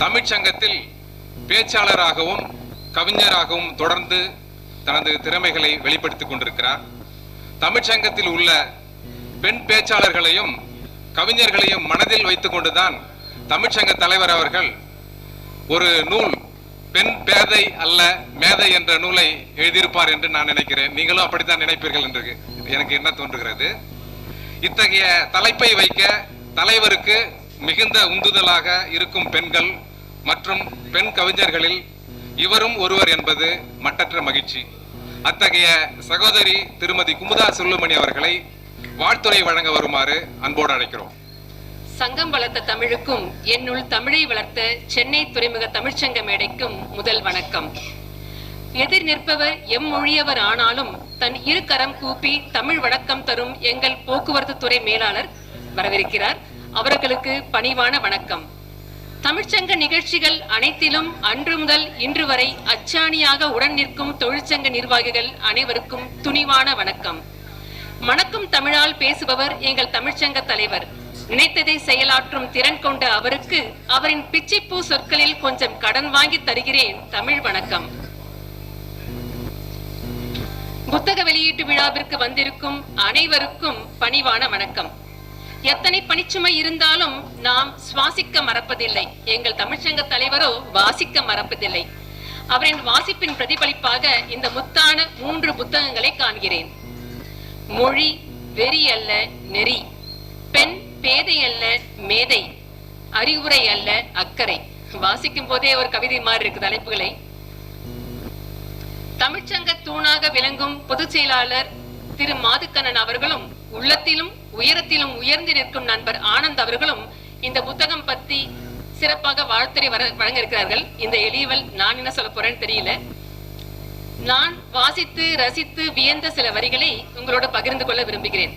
தமிழ்ச்சங்கத்தில் பேச்சாளராகவும் கவிஞராகவும் தொடர்ந்து தனது திறமைகளை வெளிப்படுத்திக் கொண்டிருக்கிறார். தமிழ்ச்சங்கத்தில் உள்ள பெண் பேச்சாளர்களையும் கவிஞர்களையும் மனதில் வைத்துக் கொண்டுதான் தமிழ்ச்சங்க தலைவர் அவர்கள் ஒரு நூல் பெண் பேதை அல்ல மேதை என்ற நூலை எழுதியிருப்பார் என்று நான் நினைக்கிறேன். நீங்களும் அப்படித்தான் நினைப்பீர்கள் என்று எனக்கு என்ன தோன்றுகிறது? இத்தகைய தலைப்பை வைக்க தலைவருக்கு மிகுந்த உந்துதலாக இருக்கும் பெண்கள் மற்றும் பெண் கவிஞர்களில் இவரும் ஒருவர் என்பது மட்டற்ற மகிழ்ச்சி. அத்தகைய சகோதரி திருமதி குமுதா சுல்லுமணி அவர்களை வாழ்த்துறை வழங்க வருமாறு அன்போடு அழைக்கிறோம். சங்கம் வளர்த்த தமிழுக்கும் என்னுள் தமிழை வளர்த்த சென்னை துறைமுக தமிழ்ச்சங்க மேடைக்கும் முதல் வணக்கம். எதிர் நிற்பவர் எம் மொழியவர் ஆனாலும் தன் இரு கரம் கூப்பி தமிழ் வணக்கம் தரும் எங்கள் போக்குவரத்து துறை மேலாளர் வரவிருக்கிறார். அவர்களுக்கு பணிவான வணக்கம். தமிழ்ச்சங்க நிகழ்ச்சிகள் அனைத்திலும் அன்று முதல் இன்று வரை அச்சாணியாக உடன் நிற்கும் தொழிற்சங்க நிர்வாகிகள் அனைவருக்கும் துணிவான வணக்கம். மணக்கும் தமிழால் பேசுபவர் எங்கள் தமிழ்ச்சங்க தலைவர். நினைத்ததை செயலாற்றும் திறன் கொண்ட அவருக்கு அவரின் பிச்சைப்பூ சொற்களில் கொஞ்சம் கடன் வாங்கி தருகிறேன் தமிழ் வணக்கம். புத்தக வெளியீட்டு விழாவிற்கு வந்திருக்கும் அனைவருக்கும் பணிவான வணக்கம். எத்தனை பணிச்சுமை இருந்தாலும் நாம் சுவாசிக்க மறப்பதில்லை. எங்கள் தமிழ்ச்சங்க தலைவரோ வாசிக்க மறப்பதில்லை. அவரின் வாசிப்பின் பிரதிபலிப்பாக இந்த முத்தான மூன்று புத்தகங்களை காண்கிறேன். மொழி வெறி அல்ல நெறி. பெண் பேதை அல்ல மேதை. அறிவுரை அல்ல அக்கறை. வாசிக்கும் போதே ஒரு கவிதை மாதிரி இருக்கு தலைப்புகளை தமிழ்ச்சங்க தூணாக விளங்கும் பொதுச் செயலாளர் திரு மாதுக்கண்ணன் அவர்களும் உள்ளத்திலும் உயரத்திலும் உயர்ந்து நிற்கும் நண்பர் ஆனந்த் அவர்களும் இந்த புத்தகம் பத்தி சிறப்பாக வாழ்த்துறை வர வழங்க இருக்கிறார்கள் இந்த எளியவள் நான் என்ன சொல்ல போறேன்னு தெரியல. நான் வாசித்து ரசித்து வியந்த சில வரிகளை உங்களோட பகிர்ந்து கொள்ள விரும்புகிறேன்.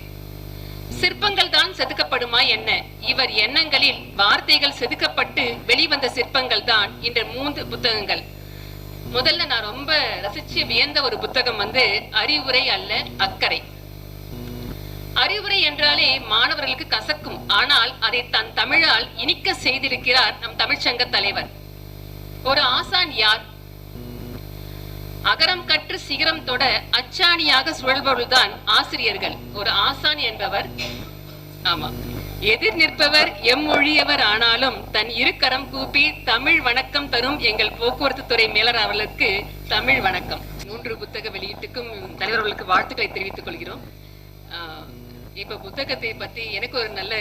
சிற்பங்கள் தான் செதுக்கப்படுமா என்ன? இவர் எண்ணங்களில் வார்த்தைகள் செதுக்கப்பட்டு வெளிவந்த சிற்பங்கள் தான் இந்த மூன்று புத்தகங்கள். முதல்ல நான் ரொம்ப ரசிச்சு வியந்த ஒரு புத்தகம் வந்து அறிவுரை அல்ல அக்கறை. அறிவுரை என்றாலே மாணவர்களுக்கு கசக்கும். ஆனால் அதை தன் தமிழால் இனிக்க செய்திருக்கிறார் நம் தமிழ்ச்சங்க தலைவர். ஒரு ஆசான் யார்? அகரம் கற்று சிகரம் தொட அச்சாணியாக சுழல்பவர்கள்தான் ஆசிரியர்கள். ஒரு ஆசான் என்பவர் ஆமா எதிர் நிற்பவர் எம் மொழியவர் ஆனாலும் தன் இரு கரம் கூப்பி தமிழ் வணக்கம் தரும் எங்கள் போக்குவரத்து துறை மேலர் அவர்களுக்கு தமிழ் வணக்கம். மூன்று புத்தக வெளியீட்டுக்கும் தலைவர்களுக்கு வாழ்த்துக்களை தெரிவித்துக் கொள்கிறோம். ஆஹ் இப்ப புத்தகத்தை பத்தி எனக்கு ஒரு நல்ல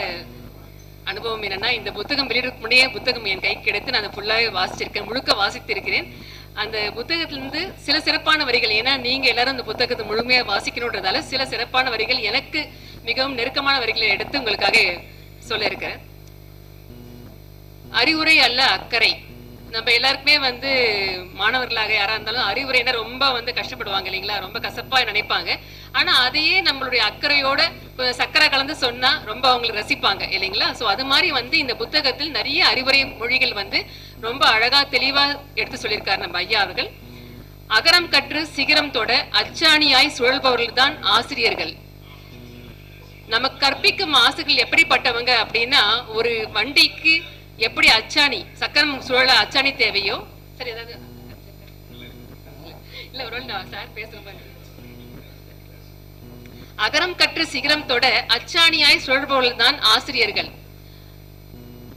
அனுபவம் என்னன்னா இந்த புத்தகம் வெளியிடறதுக்கு முன்னே புத்தகம் என் கைக்கு கிடைத்து நான் அதை ஃபுல்லாவே வாசிச்சிருக்கேன் முழுக்க வாசித்திருக்கிறேன். அந்த புத்தகத்திலிருந்து சில சிறப்பான வரிகள் ஏன்னா நீங்க எல்லாரும் அந்த புத்தகத்தை முழுமையா வாசிக்கணுன்றதால சில சிறப்பான வரிகள் எனக்கு மிகவும் நெருக்கமான வரிகளை எடுத்து உங்களுக்காக சொல்ல இருக்கிறேன். அறிவுரை அல்ல அக்கறை. நம்ம எல்லாருக்குமே வந்து மாணவர்களாக யாரா இருந்தாலும் அறிவுரைனா ரொம்ப வந்து கஷ்டப்படுவாங்க இல்லைங்களா? ரொம்ப கசப்பா நினைப்பாங்க. ஆனா அதையே நம்மளுடைய அக்கறையோட சக்கரை கலந்து சொன்னா ரொம்ப அவங்களுக்கு ரசிப்பாங்க இல்லைங்களா? சோ அது மாதிரி வந்து இந்த புத்தகத்தில் நிறைய அறிவுரை மொழிகள் வந்து ரொம்ப அழகா தெளிவா எடுத்து சொல்லியிருக்காரு நம்ம ஐயா அவர்கள். அகரம் கற்று சிகரம் தொட அச்சாணியாய் சுழல்பவர்கள் தான் ஆசிரியர்கள். நமக்கு கற்பிக்கும் ஆசிரியர்கள் எப்படிப்பட்டவங்க அப்படின்னா ஒரு வண்டிக்கு எப்படி அச்சாணி சக்கரம் சுழல அச்சாணி தேவையோ? சரி ஏதாவது இல்ல ஒரு சார் சார் மாதிரி அகரம் கற்று சிகரம் தொட அச்சாணியாய் சுழல்பவர்கள் தான் ஆசிரியர்கள்.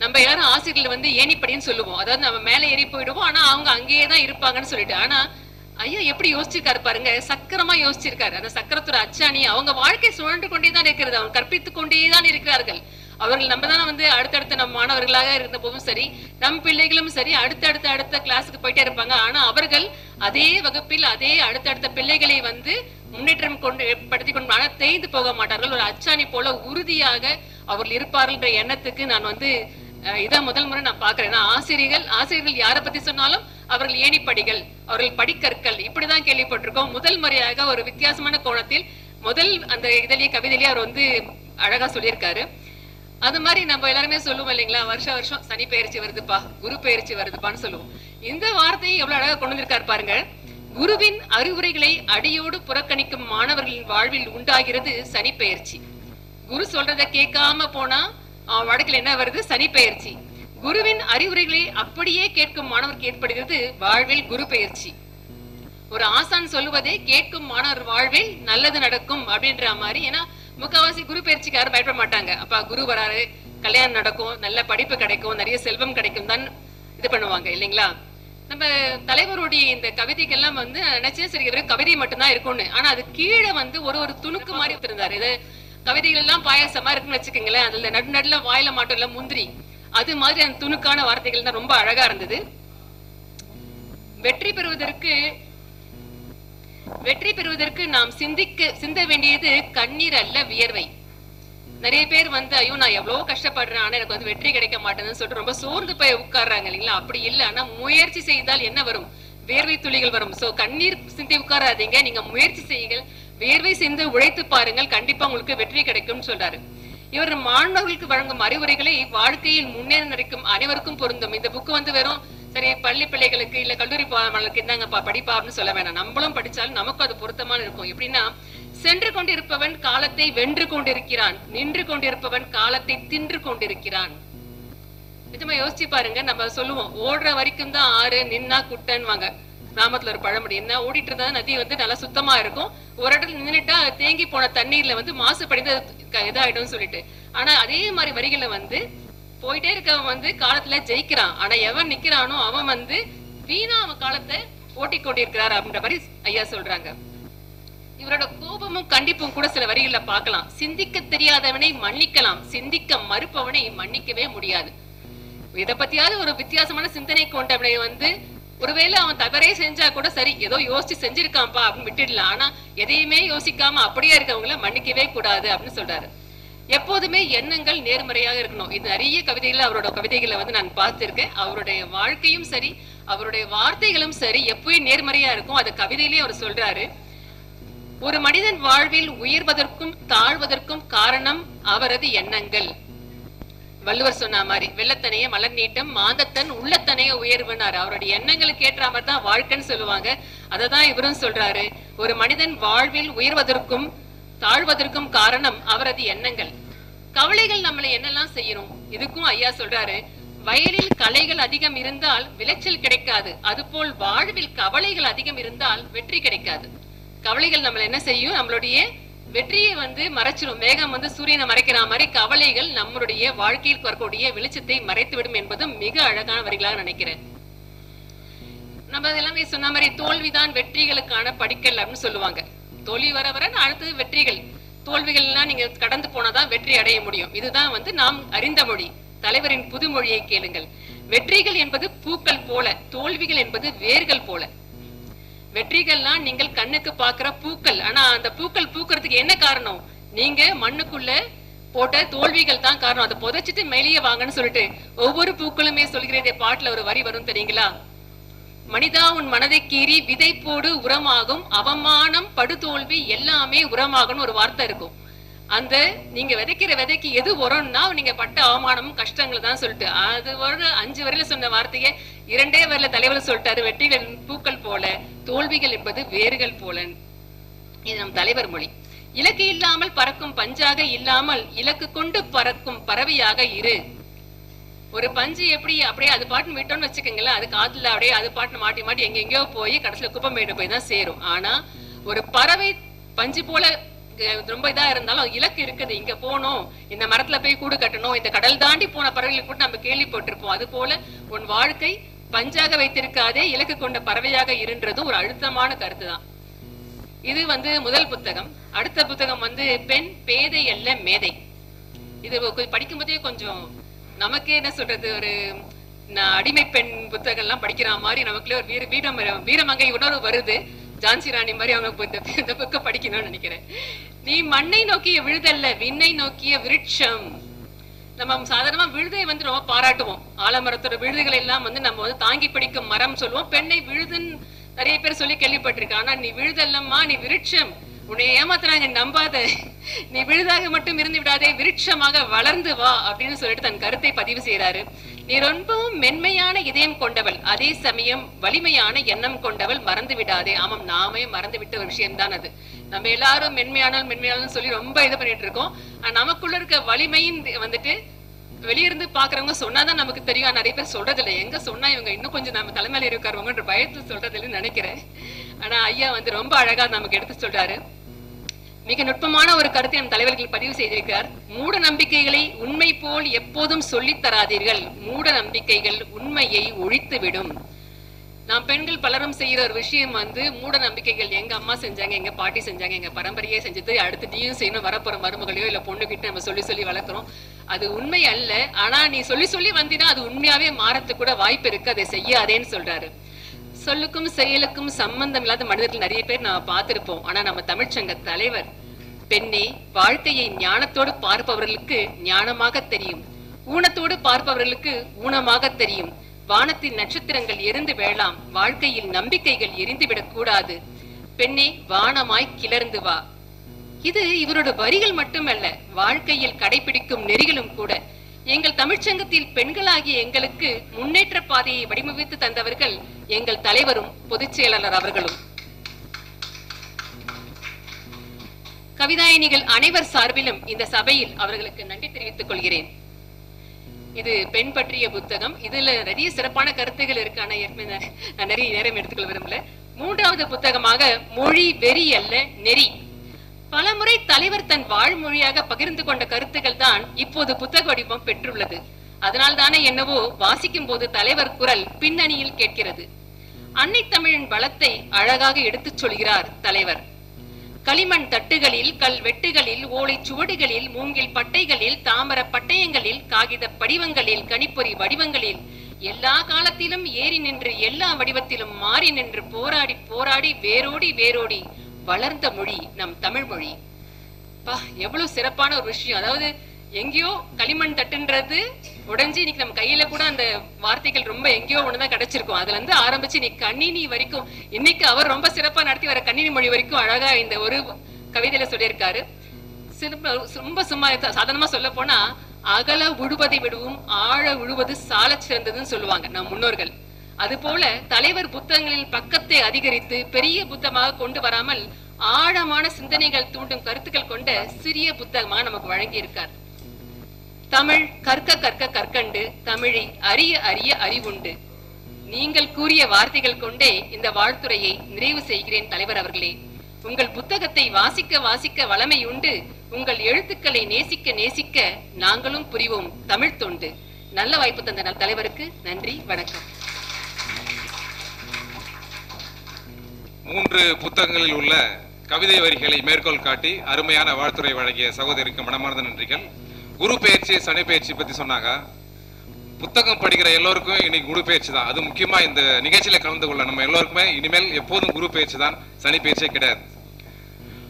நம்ம எல்லாரும் ஆசிரியர்கள் வந்து ஏணிப்படின்னு சொல்லுவோம். அதாவது நம்ம மேல ஏறி போயிடுவோம். ஆனா அவங்க அங்கேயே தான் இருப்பாங்கன்னு சொல்லிட்டு. ஆனா ஐயா எப்படி யோசிச்சிருக்காரு பாருங்க. சக்கரமா யோசிச்சிருக்காரு. அந்த சக்கரத்தோட அச்சாணி அவங்க வாழ்க்கை சுழன்று கொண்டே தான் இருக்கிறது. அவங்க கற்பித்துக் கொண்டே தான் இருக்கிறார்கள். அவர்கள் நம்ம தானே வந்து அடுத்தடுத்த நம்ம மாணவர்களாக இருந்த போதும் சரி நம் பிள்ளைகளும் சரி அடுத்தடுத்த அடுத்த கிளாஸுக்கு போயிட்டே இருப்பாங்க. ஆனா அவர்கள் அதே வகுப்பில் அதே அடுத்தடுத்த பிள்ளைகளை வந்து முன்னேற்றம் கொண்டு படுத்தி கொண்டு ஆனால் தேய்ந்து போக மாட்டார்கள். ஒரு அச்சாணி போல உறுதியாக அவர்கள் இருப்பார்கள் என்ற எண்ணத்துக்கு நான் வந்து அஹ், இதான் முதல் முறை நான் பாக்குறேன் ஆசிரியர்கள் ஆசிரியர்கள் யாரை பத்தி சொன்னாலும் அவர்கள் ஏணிப்படிகள் அவர்கள் படிக்கற்கள் இப்படிதான் கேள்விப்பட்டிருக்கோம். முதல் முறையாக ஒரு வித்தியாசமான கோணத்தில் முதல் அந்த இதழிய கவிதையிலேயே அவர் வந்து அழகா சொல்லியிருக்காரு. அது மாதிரி நம்ம எல்லாருமே சொல்லுவோம் இல்லைங்களா? வருஷ வருஷம் சனி பயிற்சி வருதுப்பா குரு பயிற்சி வருதுப்பான்னு சொல்லுவோம். இந்த வார்த்தையை எவ்வளவு அழகா கொண்டு வந்திருக்காரு பாருங்க. குருவின் அறிவுரைகளை அடியோடு புறக்கணிக்கும் மாணவர்களின் வாழ்வில் உண்டாகிறது சனி பயிற்சி. குரு சொல்றத கேட்காம போனா வடக்குல என்ன வருது? சனி பெயர்ச்சி குருவின் அறிவுரைகளை அப்படியே கேட்கும் மாணவருக்கு ஏற்படுகிறது வாழ்வில் குரு பெயர்ச்சி ஒரு ஆசான் சொல்லுவதே கேட்கும் மாணவர் வாழ்வில் நல்லது நடக்கும் அப்படின்ற மாதிரி. ஏன்னா முக்காவாசி குரு பயிற்சிக்கு யாரும் பயப்பட மாட்டாங்க அப்பா குரு வராரு கல்யாணம் நடக்கும் நல்ல படிப்பு கிடைக்கும் நிறைய செல்வம் கிடைக்கும் தான் இது பண்ணுவாங்க இல்லைங்களா? நம்ம தலைவருடைய இந்த கவிதைக்கெல்லாம் வந்து நான் நினைச்சேன் சரி வெறும் கவிதை மட்டும்தான் இருக்கும்னு. ஆனா அது கீழே வந்து ஒரு ஒரு துணுக்கு மாதிரி இருந்தாரு இது கவிதைகள் எல்லாம் பாயாசமா இருக்குன்னு வச்சுக்கோங்களேன் அதுல நடு நடுல வாயில மாட்டோம் இல்ல முந்திரி. அது மாதிரி அந்த துணுக்கான வார்த்தைகள் தான் ரொம்ப அழகா இருந்தது. வெற்றி பெறுவதற்கு வெற்றி பெறுவதற்கு நாம் சிந்திக்க சிந்த வேண்டியது கண்ணீர் அல்ல வியர்வை. நிறைய பேர் வந்து ஐயோ நான் எவ்வளவு கஷ்டப்படுறேன் ஆனா எனக்கு வந்து வெற்றி கிடைக்க மாட்டேன்னு சொல்லிட்டு ரொம்ப சோர்ந்து போய் உட்கார்றாங்க இல்லைங்களா? அப்படி இல்ல. ஆனா முயற்சி செய்தால் என்ன வரும்? வேர்வை துளிகள் வரும். சோ கண்ணீர் சிந்தி உட்காராதீங்க. நீங்க முயற்சி செய்யுங்கள். வேர்வை சிந்து உழைத்து பாருங்கள். கண்டிப்பா உங்களுக்கு வெற்றி கிடைக்கும்னு சொல்றாரு. இவர் மாணவர்களுக்கு வழங்கும் அறிவுரைகளை வாழ்க்கையில் முன்னேற நினைக்கும் அனைவருக்கும் பொருந்தும். இந்த புக்கு வந்து வெறும் சரி பள்ளி பிள்ளைகளுக்கு இல்ல கல்லூரி மாணவர்களுக்கு இந்தாங்கப்பா படிப்பா அப்படின்னு சொல்ல வேணாம். நம்மளும் படிச்சாலும் நமக்கும் அது பொருத்தமான இருக்கும். எப்படின்னா சென்று கொண்டிருப்பவன் காலத்தை வென்று கொண்டிருக்கிறான் நின்று கொண்டிருப்பவன் காலத்தை தின்று கொண்டிருக்கிறான். நிஜமா யோசிச்சு பாருங்க நம்ம சொல்லுவோம் ஓடுற வரைக்கும் தான் ஆறு நின்னா குட்டன்வாங்க கிராமத்துல ஒரு பழமொழி என்ன ஓடிட்டு இருந்தா நதி வந்து நல்லா சுத்தமா இருக்கும். ஒரு இடத்துல நின்றுட்டா தேங்கி போன தண்ணீர்ல வந்து மாசுபடிந்து இதாயிடும் சொல்லிட்டு. ஆனா அதே மாதிரி வரிகளை வந்து போயிட்டே இருக்கவன் வந்து காலத்துல ஜெயிக்கிறான். ஆனா எவன் நிக்கிறானோ அவன் வந்து வீணா அவன் காலத்தை போட்டி கொண்டிருக்கிறார் அப்படின்ற மாதிரி ஐயா சொல்றாங்க. இவரோட கோபமும் கண்டிப்பும் கூட சில வரிகள்ல பார்க்கலாம். சிந்திக்க தெரியாதவனை மன்னிக்கலாம். சிந்திக்க மறுப்பவனை மன்னிக்கவே முடியாது. இத பத்தியாவது ஒரு வித்தியாசமான சிந்தனை கொண்டவனை வந்து ஒருவேளை அவன் தவறே செஞ்சா கூட சரி ஏதோ யோசிச்சு செஞ்சிருக்கான்ப்பா அப்படின்னு விட்டுடலாம். ஆனா எதையுமே யோசிக்காம அப்படியே இருக்கவங்கள மன்னிக்கவே கூடாது அப்படின்னு சொல்றாரு. எப்போதுமே எண்ணங்கள் நேர்மறையாக இருக்கணும். இது நிறைய கவிதைகள் அவரோட கவிதைகளை வந்து நான் பார்த்திருக்கேன். அவருடைய வாழ்க்கையும் சரி அவருடைய வார்த்தைகளும் சரி எப்பவும் நேர்மறையா இருக்கும். அது கவிதையிலேயே அவர் சொல்றாரு. ஒரு மனிதன் வாழ்வில் உயர்வதற்கும் தாழ்வதற்கும் காரணம் அவரது எண்ணங்கள். வள்ளுவர் சொன்ன மாதிரி வெள்ளத்தனைய மலர் நீட்டம் மாந்தத்தன் உள்ளத்தனைய உயர்வுனாரு. அவருடைய எண்ணங்களுக்கு ஏற்ற மாதிரி தான் வாழ்க்கைன்னு சொல்லுவாங்க. அததான் இவரும் சொல்றாரு. ஒரு மனிதன் வாழ்வில் உயர்வதற்கும் தாழ்வதற்கும் காரணம் அவரது எண்ணங்கள். கவலைகள் நம்மளை என்னெல்லாம் செய்யணும் இதுக்கும் ஐயா சொல்றாரு வயலில் கலைகள் அதிகம் இருந்தால் விளைச்சல் கிடைக்காது. அதுபோல் வாழ்வில் கவலைகள் அதிகம் இருந்தால் வெற்றி கிடைக்காது. கவலைகள் நம்மள என்ன செய்யும்? நம்மளுடைய வெற்றியை வந்து மறைச்சிடும் மேகம் வந்து சூரியனை மறைக்கிற மாதிரி கவலைகள் நம்மளுடைய வாழ்க்கையில் வரக்கூடிய வெளிச்சத்தை மறைத்துவிடும் என்பதும் மிக அழகான வரிகளாக நினைக்கிறேன். நம்ம எல்லாமே சொன்ன மாதிரி தோல்விதான் வெற்றிகளுக்கான படிக்கல் அப்படின்னு சொல்லுவாங்க. தோல்வி வர வர அடுத்தது வெற்றிகள். தோல்விகள்லாம் நீங்க கடந்து போனாதான் வெற்றி அடைய முடியும். இதுதான் வந்து நாம் அறிந்த மொழி. தலைவரின் புதுமொழியை கேளுங்கள். வெற்றிகள் என்பது பூக்கள் போல தோல்விகள் என்பது வேர்கள் போல. வெற்றிகள்லாம் நீங்கள் கண்ணுக்கு பாக்குற பூக்கள். ஆனா அந்த பூக்கள் பூக்கிறதுக்கு என்ன காரணம்? நீங்க மண்ணுக்குள்ள போட்ட தோல்விகள் தான் காரணம். அதை புதைச்சிட்டு மேலேயே வாங்கன்னு சொல்லிட்டு ஒவ்வொரு பூக்களுமே சொல்கிறதே பாட்டுல ஒரு வரி வரும் தெரியுங்களா? மனிதா உன் மனதை கீறி விதை போடு உரமாகும். அவமானம் படுதோல்வி எல்லாமே உரமாகும் ஒரு வார்த்தை இருக்கும். அந்த நீங்க விதைக்கிற விதைக்கு எது உரம்னா நீங்க பட்ட அவமானமும் கஷ்டங்கள் தான் சொல்லிட்டு. அது ஒரு அஞ்சு வரையில சொன்ன வார்த்தையை. இரண்டே வரையில தலைவர் சொல்லிட்டாரு வெற்றிகள் பூக்கள் போல தோல்விகள் என்பது வேர்கள் போல இது நம் தலைவர் மொழி. இலக்கு இல்லாமல் பறக்கும் பஞ்சாக இல்லாமல் இலக்கு கொண்டு பறக்கும் பறவையாக இரு. ஒரு பஞ்சு எப்படி அப்படியே அது பாட்டுன்னு விட்டோம்னு வச்சுக்கோங்களேன் அது காத்துல அப்படியே அது பாட்டுன்னு மாட்டி மாட்டி எங்க எங்கேயோ போய் கடைசியில குப்பமேடு போய் தான் சேரும். ஆனா ஒரு பறவை பஞ்சு போல ரொம்ப இதா இருந்தாலும் இலக்கு இருக்குது. இங்க போனோம் இந்த மரத்துல போய் கூடு கட்டணும் இந்த கடல் தாண்டி போன பறவைகள் கூட நம்ம கேள்விப்பட்டிருப்போம். அது போல உன் வாழ்க்கை பஞ்சாக வைத்திருக்காதே இலக்கு கொண்ட பறவையாக இருன்றதும் ஒரு அழுத்தமான கருத்து தான். இது வந்து முதல் புத்தகம். அடுத்த புத்தகம் வந்து பெண் பேதை அல்ல மேதை. இது படிக்கும் படிக்கும்போதே கொஞ்சம் நமக்கே என்ன சொல்றது ஒரு அடிமை பெண் புத்தகம் எல்லாம் படிக்கிற மாதிரி நமக்குள்ள ஒரு வீர வீரம் வீரமங்கை உணர்வு வருது. ஜான்சி ராணி மாதிரி அவங்க இந்த இந்த புக்கை படிக்கணும்னு நினைக்கிறேன். நீ மண்ணை நோக்கிய விழுதல்ல விண்ணை நோக்கிய விருட்சம். நம்ம சாதாரணமா விழுதை வந்து ரொம்ப பாராட்டுவோம். ஆலமரத்தோட விழுதுகளை எல்லாம் வந்து நம்ம வந்து தாங்கி பிடிக்கும் மரம் சொல்லுவோம். பெண்ணை விழுதுன்னு நிறைய பேர் சொல்லி கேள்விப்பட்டிருக்கேன். ஆனா நீ விழுதல்லம்மா நீ விருட்சம். உன்னை ஏமாத்துறாங்க நம்பாத. நீ விழுதாக மட்டும் இருந்து விடாதே விருட்சமாக வளர்ந்து வா அப்படின்னு சொல்லிட்டு தன் கருத்தை பதிவு செய்யறாரு நீ ரொம்பவும் மென்மையான இதயம் கொண்டவள். அதே சமயம் வலிமையான எண்ணம் கொண்டவள். மறந்து விடாதே. ஆமாம் நாமே மறந்து விட்ட ஒரு விஷயம்தான் அது. நம்ம எல்லாரும் மென்மையானால் மென்மையானு சொல்லி ரொம்ப இது பண்ணிட்டு இருக்கோம். ஆனா நமக்குள்ள இருக்க வலிமையின் வந்துட்டு வெளியிருந்து பாக்குறவங்க சொன்னாதான் நமக்கு தெரியும். நிறைய பேர் சொல்றது இல்லை எங்க சொன்னா இவங்க இன்னும் கொஞ்சம் நம்ம தலைமையில இருக்காருவங்கன்ற பயத்துல சொல்றது இல்லைன்னு நினைக்கிறேன். ஆனா ஐயா வந்து ரொம்ப அழகா நமக்கு எடுத்து சொல்றாரு. மிக நுட்பமான ஒரு கருத்தை நம் தலைவர்கள் பதிவு செய்திருக்கிறார். மூட நம்பிக்கைகளை உண்மை போல் எப்போதும் சொல்லித் தராதீர்கள். மூட நம்பிக்கைகள் உண்மையை ஒழித்துவிடும். நான் பெண்கள் பலரும் செய்யற ஒரு விஷயம் வந்து மூட நம்பிக்கைகள். எங்க அம்மா செஞ்சாங்க எங்க பாட்டி செஞ்சாங்க எங்க பரம்பரையே செஞ்சது அடுத்து நீயும் செய்யணும் வரப்போற மருமகளையோ இல்ல பொண்ணுகிட்ட நம்ம சொல்லி சொல்லி வளர்க்குறோம். அது உண்மை அல்ல. ஆனா நீ சொல்லி சொல்லி வந்தீங்கன்னா அது உண்மையாவே மாறத்துக்கு கூட வாய்ப்பு இருக்கு. அதை செய்யாதேன்னு சொல்றாரு. சொல்லுக்கும் செயலுக்கும் சம்பந்தம் இல்லாத மனிதர்கள் நிறைய பேர் நாம பார்த்திருப்போம். ஆனா நம்ம தமிழ்ச்சங்க தலைவர் பெண்ணே வாழ்க்கையை ஞானத்தோடு பார்ப்பவர்களுக்கு ஞானமாக தெரியும். ஊனத்தோடு பார்ப்பவர்களுக்கு ஊனமாக தெரியும். வானத்தின் நட்சத்திரங்கள் எரிந்து வேளாம் வாழ்க்கையில் நம்பிக்கைகள் எரிந்துவிடக் கூடாது. பெண்ணே வானமாய் கிளர்ந்து வா. இது இவரோட வரிகள் மட்டுமல்ல வாழ்க்கையில் கடைபிடிக்கும் நெறிகளும் கூட. எங்கள் தமிழ்ச்சங்கத்தில் பெண்களாகிய எங்களுக்கு முன்னேற்ற பாதையை வடிவமைத்து தந்தவர்கள் எங்கள் தலைவரும் பொதுச் செயலாளர் அவர்களும். கவிதாயினிகள் அனைவர் சார்பிலும் இந்த சபையில் அவர்களுக்கு நன்றி தெரிவித்துக் கொள்கிறேன். இது பெண் பற்றிய புத்தகம். இதுல நிறைய சிறப்பான கருத்துகள் இருக்கு ஆனா ஏற்கனவே நான் நிறைய நேரம் எடுத்துக்கொள்ள விரும்பல. மூன்றாவது புத்தகமாக மொழி வெறி அல்ல நெறி. பலமுறை தலைவர் தன் வாழ்மொழியாக பகிர்ந்து கொண்ட கருத்துக்கள் தான் இப்போது புத்தக வடிவம் பெற்றுள்ளது. அதனால் தானே என்னவோ வாசிக்கும் போது தலைவர் குரல் பின்னணியில் கேட்கிறது. அன்னை தமிழின் பலத்தை அழகாக எடுத்துச் சொல்கிறார் தலைவர். களிமண் தட்டுகளில் கல் வெட்டுகளில் ஓலை சுவடுகளில் மூங்கில் பட்டைகளில் தாமர பட்டயங்களில் காகித படிவங்களில் கணிப்பொறி வடிவங்களில் எல்லா காலத்திலும் ஏறி நின்று எல்லா வடிவத்திலும் மாறி நின்று போராடி போராடி வேரோடி வேரோடி வளர்ந்த மொழி நம் தமிழ் மொழி. பா எவ்வளவு சிறப்பான ஒரு விஷயம். அதாவது எங்கேயோ களிமண் தட்டுன்றது உடைஞ்சு இன்னைக்கு நம்ம கையில கூட அந்த வார்த்தைகள் ரொம்ப எங்கேயோ ஒண்ணுதான் கிடைச்சிருக்கும். அதுல இருந்து ஆரம்பிச்சு நீ கணினி வரைக்கும் இன்னைக்கு அவர் ரொம்ப சிறப்பா நடத்தி வர கணினி மொழி வரைக்கும் அழகா இந்த ஒரு கவிதையில சொல்லியிருக்காரு. ரொம்ப சும்மா சாதாரணமா சொல்ல போனா அகல உழுவதை விடவும் ஆழ உழுவது சால சிறந்ததுன்னு சொல்லுவாங்க நம் முன்னோர்கள். அதுபோல தலைவர் புத்தகங்களில் பக்கத்தை அதிகரித்து பெரிய புத்தகமாக கொண்டு வராமல் ஆழமான சிந்தனைகள் தூண்டும் கருத்துக்கள் கொண்ட சிறிய புத்தகமாக நமக்கு வழங்கி இருக்கார் தமிழ் கற்க கற்க கற்கண்டு தமிழை அறிய அறிய அறிவுண்டு. நீங்கள் கூறிய வார்த்தைகள் கொண்டே இந்த வாழ்த்துறையை நிறைவு செய்கிறேன் தலைவர் அவர்களே. உங்கள் புத்தகத்தை வாசிக்க வாசிக்க வளமை உண்டு உங்கள் எழுத்துக்களை நேசிக்க நேசிக்க நாங்களும் புரிவோம் தமிழ் தொண்டு. நல்ல வாய்ப்பு தந்த நல் தலைவருக்கு நன்றி வணக்கம். மூன்று புத்தகங்களில் உள்ள கவிதை வரிகளை மேற்கோள் காட்டி அருமையான வாழ்த்துறை வழங்கிய சகோதரிக்கு மனமார்ந்த நன்றிகள். குரு பெயர்ச்சி சனி பயிற்சி பத்தி சொன்னாங்க புத்தகம் படிக்கிற எல்லோருக்கும் இன்னைக்கு குரு பெயர்ச்சி தான். அது முக்கியமா இந்த நிகழ்ச்சியில கலந்து கொள்ள நம்ம எல்லோருக்குமே இனிமேல் எப்போதும் குரு பெயர்ச்சி தான் சனி பயிற்சியே கிடையாது.